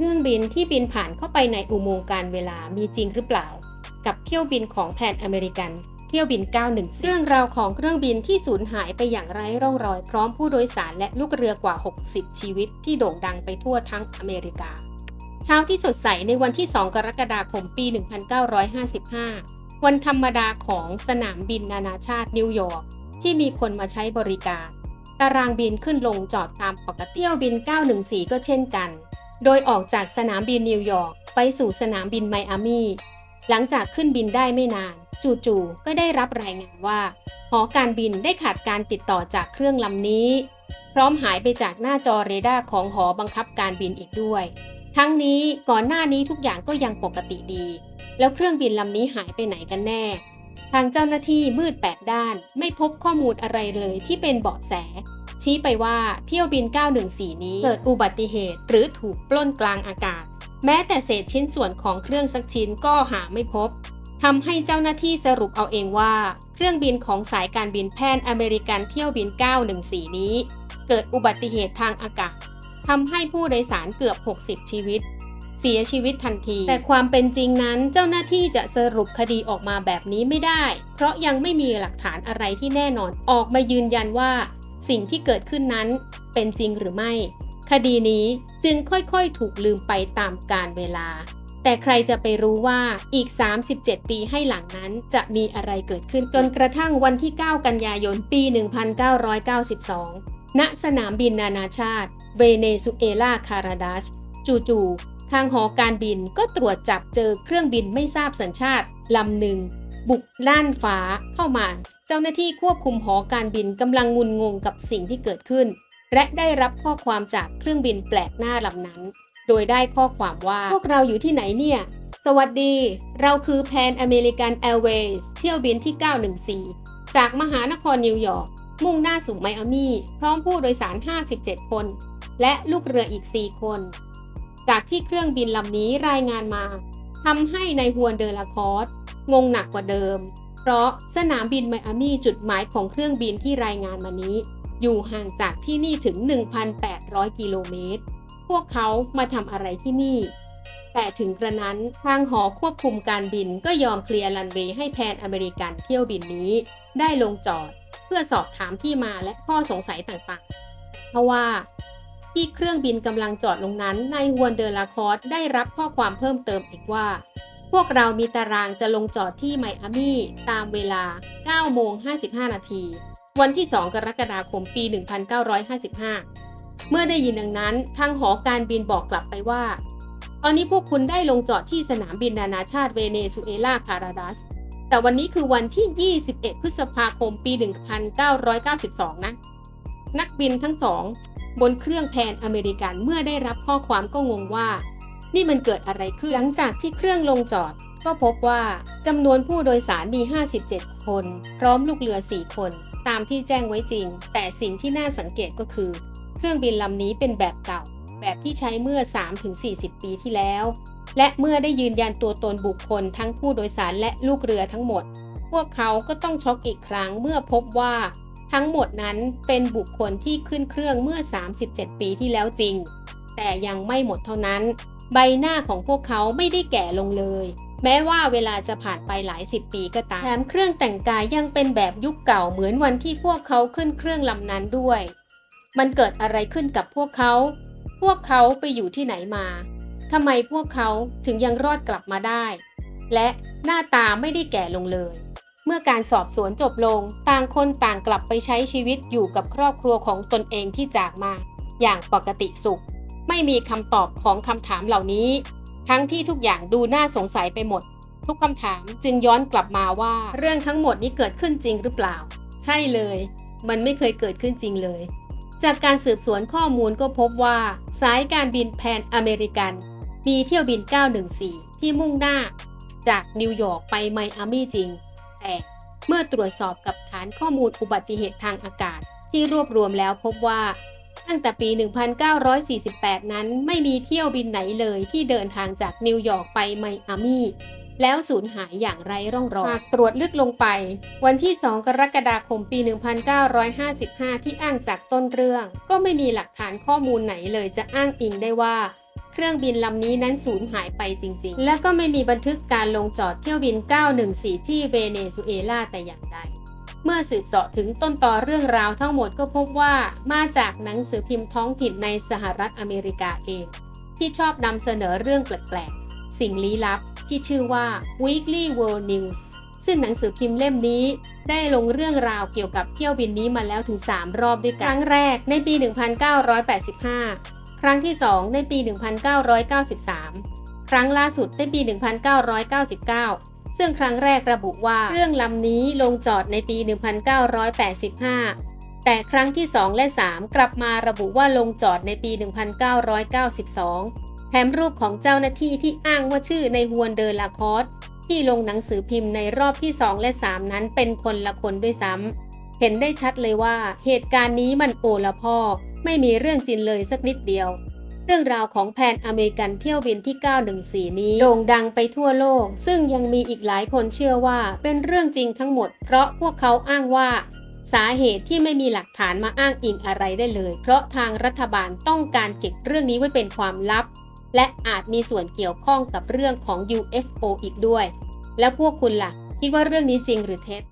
รื่องบินที่บินผ่านเข้าไปในอุโมงค์การเวลามีจริงหรือเปล่า กับเที่ยวบินของแผนอเมริกัน เที่ยวบิน 91เรื่องราวของเครื่องบินที่สูญหายไปอย่างไร้ร่องรอย พร้อมผู้โดยสารและลูกเรือกว่า 60 ชีวิตที่โด่งดังไปทั่วทั้งอเมริกา เช้าที่สดใสในวันที่ 2 กรกฎาคมปี 1955 วันธรรมดาของสนามบินนานาชาตินิวยอร์กที่มีคนมาใช้บริการ ตารางบินขึ้นลงจอดตามปกติเที่ยวบิน 914 ก็เช่นกัน โดยออกจากสนามบินนิวยอร์กไปสู่สนามบินไมอามีหลังจากขึ้นบินได้ไม่นาน จู่ๆก็ได้รับรายงานว่า หอการบินได้ขาดการติดต่อจากเครื่องลำนี้ พร้อมหายไปจากหน้าจอเรดาร์ของหอบังคับการบินอีกด้วย ทั้งนี้ก่อนหน้านี้ทุกอย่างก็ยังปกติดี แล้วเครื่องบินลำนี้หายไปไหนกันแน่ ทางเจ้าหน้าที่มืดแปดด้านไม่พบข้อมูลอะไรเลยที่เป็นเบาะแส ชี้ไปว่าเที่ยวบิน 914 นี้เกิดอุบัติเหตุ หรือถูกปล้นกลางอากาศ แม้แต่เศษชิ้นส่วนของเครื่องสักชิ้นก็หาไม่พบทำให้เจ้าหน้าที่สรุปเอาเองว่า เครื่องบินของสายการบินแพนอเมริกันเที่ยวบิน 914 นี้ เกิดอุบัติเหตุทางอากาศทำให้ผู้โดยสารเกือบ 60 ชีวิต เสียชีวิตทันที แต่ความเป็นจริงนั้นเจ้าหน้าที่จะสรุปคดีออกมาแบบนี้ไม่ได้ เพราะยังไม่มีหลักฐานอะไรที่แน่นอนออกมายืนยันว่า สิ่งที่เกิดขึ้นนั้นเป็นจริงหรือไม่ คดีนี้จึงค่อยๆถูกลืมไปตามกาลเวลา แต่ใครจะไปรู้ว่าอีก 37 ปีให้หลังนั้นจะมีอะไรเกิดขึ้นจนกระทั่งวันที่ 9 กันยายนปี 1992 ณ สนามบินนานาชาติ เวเนซุเอลาคาราดัชจู่ๆทางหอการบินก็ตรวจจับเจอเครื่องบินไม่ทราบสัญชาติลำหนึ่ง บุกล่านฟ้าเข้ามา เจ้าหน้าที่ควบคุมหอการบินกำลังงุนงงกับสิ่งที่เกิดขึ้น และได้รับข้อความจากเครื่องบินแปลกหน้าลำนั้น โดยได้ข้อความว่าพวกเราอยู่ที่ไหนเนี่ย สวัสดี เราคือแพนอเมริกันแอร์เวย์เที่ยวบินที่ 914 จากมหานครนิวยอร์กมุ่งหน้าสู่ไมอามีพร้อมผู้โดยสาร 57 คน และลูกเรืออีก 4 คน จากที่เครื่องบินลำนี้รายงานมาทำให้ในฮวนเดอลาคอส งงหนักกว่าเดิม เพราะสนามบินไมอามีจุดหมายของเครื่องบินที่รายงานมานี้ อยู่ห่างจากที่นี่ถึง 1,800 กิโลเมตร พวกเขามาทำอะไรที่นี่ แต่ถึงกระนั้นทางหอควบคุมการบินก็ยอมเคลียร์รันเวย์ให้แพนอเมริกันเที่ยวบินนี้ ได้ลงจอด เพื่อสอบถามที่มาและข้อสงสัยต่างๆ เพราะว่าที่เครื่องบินกำลังจอดลงนั้นนายฮวนเดอลาคอสได้รับข้อความเพิ่มเติมอีกว่า พวกเรามีตารางจะลงจอดที่ไมอามี่ตามเวลา 9 โมง 55 นาที วันที่ 2 กรกฎาคมปี 1955 เมื่อได้ยินดังนั้น ทางหอการบินบอกกลับไปว่า ตอนนี้พวกคุณได้ลงจอดที่สนามบินนานาชาติเวเนซุเอลาคาราดัส แต่วันนี้คือวันที่ 21 พฤษภาคมปี 1992 นะ นักบินทั้งสอง บนเครื่องแพนอเมริกันเมื่อได้รับข้อความก็งงว่า นี่มันเกิดอะไรขึ้น หลังจากที่เครื่องลงจอด ก็พบว่าจำนวนผู้โดยสารมี 57 คน พร้อมลูกเรือ 4 คน ตามที่แจ้งไว้จริง แต่สิ่งที่น่าสังเกตก็คือ เครื่องบินลำนี้เป็นแบบเก่า แบบที่ใช้เมื่อ 3-40 ปีที่แล้ว และเมื่อได้ยืนยันตัวตนบุคคลทั้งผู้โดยสารและลูกเรือทั้งหมด พวกเขาก็ต้องช็อกอีกครั้งเมื่อพบว่าทั้งหมดนั้นเป็นบุคคลที่ขึ้นเครื่องเมื่อ 37 ปีที่แล้วจริง แต่ยังไม่หมดเท่านั้น ใบหน้าของพวกเขาไม่ได้แก่ลงเลย แม้ว่าเวลาจะผ่านไปหลายสิบปีก็ตามแถมเครื่องแต่งกายยังเป็นแบบยุคเก่าเหมือนวันที่พวกเขาขึ้นเครื่องลำนั้นด้วย มันเกิดอะไรขึ้นกับพวกเขา พวกเขาไปอยู่ที่ไหนมาทำไมพวกเขาถึงยังรอดกลับมาได้ และหน้าตาไม่ได้แก่ลงเลย เมื่อการสอบสวนจบลง ต่างคนต่างกลับไปใช้ชีวิตอยู่กับครอบครัวของตนเองที่จากมา อย่างปกติสุข ไม่มีคำตอบของคำถามเหล่านี้ ทั้งที่ทุกอย่างดูน่าสงสัยไปหมด ทุกคำถามจึงย้อนกลับมาว่าเรื่องทั้งหมดนี้เกิดขึ้นจริงหรือเปล่า ใช่เลย มันไม่เคยเกิดขึ้นจริงเลย จากการสืบสวนข้อมูลก็พบว่า สายการบินแพนอเมริกัน มีเที่ยวบิน 914 ที่มุ่งหน้า จากนิวยอร์กไปไมอามี่จริง แต่เมื่อตรวจสอบกับฐานข้อมูลอุบัติเหตุทางอากาศ ที่รวบรวมแล้วพบว่า ตั้งแต่ปี 1948 นั้นไม่มีเที่ยวบินไหนเลยที่เดินทางจากนิวยอร์กไปไมอามี่แล้วสูญหายอย่างไร้ร่องรอยหากตรวจลึกลงไป วันที่ 2 กรกฎาคมปี 1955 ที่อ้างจากต้นเรื่อง ก็ไม่มีหลักฐานข้อมูลไหนเลยจะอ้างอิงได้ว่า เครื่องบินลำนี้นั้นสูญหายไปจริง ๆ และก็ไม่มีบันทึกการลงจอดเที่ยวบิน 914 ที่เวเนซุเอลาแต่อย่างใด เมื่อสืบเสาะถึงต้นต่อเรื่องราวทั้งหมดก็พบว่ามาจากหนังสือพิมพ์ท้องถิ่นในสหรัฐอเมริกาเอง ที่ชอบนำเสนอเรื่องแปลกๆ สิ่งลี้ลับที่ชื่อว่า Weekly World News ซึ่งหนังสือพิมพ์เล่มนี้ได้ลงเรื่องราวเกี่ยวกับเที่ยวบินนี้มาแล้วถึง 3 รอบด้วยกัน ครั้งแรกในปี 1985 ครั้งที่ 2 ในปี 1993 ครั้งล่าสุดในปี 1999 ซึ่งครั้งแรกระบุว่าเครื่องลำนี้ลงจอดในปี 1985 แต่ครั้งที่ 2 และ 3 กลับมาระบุว่าลงจอดในปี 1992 แถมรูปของเจ้าหน้าที่ที่อ้างว่าชื่อในฮวนเดอลาคอสที่ลงหนังสือพิมพ์ในรอบที่ 2 และ 3 นั้นเป็นคนละคนด้วยซ้ำ เห็นได้ชัดเลยว่าเหตุการณ์นี้มันโอละพ่อ ไม่มีเรื่องจริงเลยสักนิดเดียว รื่องราวของแผนอเมริกันเที่ยวบินที่ 914 นี้โด่งดังไปทั่วโลก ซึ่งยังมีอีกหลายคนเชื่อว่าเป็นเรื่องจริงทั้งหมด เพราะพวกเขาอ้างว่าสาเหตุที่ไม่มีหลักฐานมาอ้างอิงอะไรได้เลย เพราะทางรัฐบาลต้องการเก็บเรื่องนี้ไว้เป็นความลับ และอาจมีส่วนเกี่ยวข้องกับเรื่องของ UFO อีกด้วย แล้วพวกคุณล่ะ คิดว่าเรื่องนี้จริงหรือเท็จ